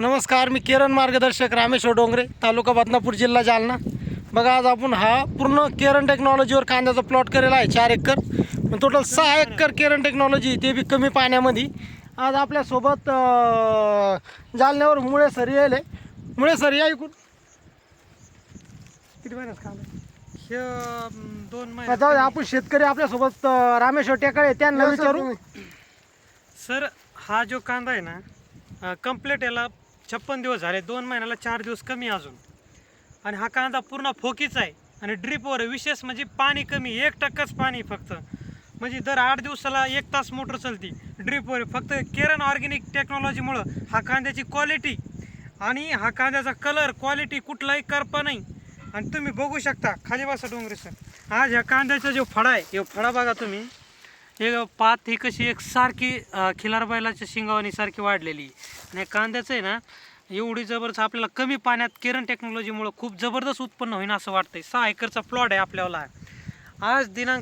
नमस्कार मी किरण मार्गदर्शक रामेश्वर डोंगरे तालुका बदनापूर जिल्हा जालना. बघा आज आपण हा पूर्ण केरन टेक्नॉलॉजीवर कांद्याचा प्लॉट करेला आहे चार एकर. पण टोटल सहा एकर केरन टेक्नॉलॉजी ते बी कमी पाण्यामध्ये. आज आपल्यासोबत जालन्यावर मुळे सर येईल मुळे सर या ऐकून किती महिन्यात कांदा दोन महिने आपण शेतकरी आपल्यासोबत रामेश्वर टेकाळे त्यांना विचारू. सर हा जो कांदा आहे ना कंप्लीट याला छप्पन दिवस झाले दोन महिन्याला चार दिवस कमी अजून. आणि हा कांदा पूर्ण फोकीचा आहे. आणि ड्रीपवर विशेष म्हणजे पाणी कमी एक टक्काच पाणी फक्त. म्हणजे दर आठ दिवसाला एक तास मोटर चालती. ड्रीपवर फक्त केरन ऑर्गॅनिक टेक्नॉलॉजीमुळं हा कांद्याची क्वालिटी आणि हा कांद्याचा कलर क्वालिटी कुठलाही करपा नाही. आणि तुम्ही बघू शकता खाली बसा डोंगरे सर आज ह्या कांद्याचा जो फळा आहे हे फळा बघा तुम्ही. हे पात ही कशी एक सारखी खिलार बैलाच्या शिंगावानी सारखी वाढलेली. आणि कांद्याचं आहे ना एवढी जबरदस्त आपल्याला कमी पाण्यात केरन टेक्नॉलॉजीमुळं खूप जबरदस्त उत्पन्न होईन असं वाटतंय. सहा एकरचा प्लॉट आहे आपल्याला. आज दिनांक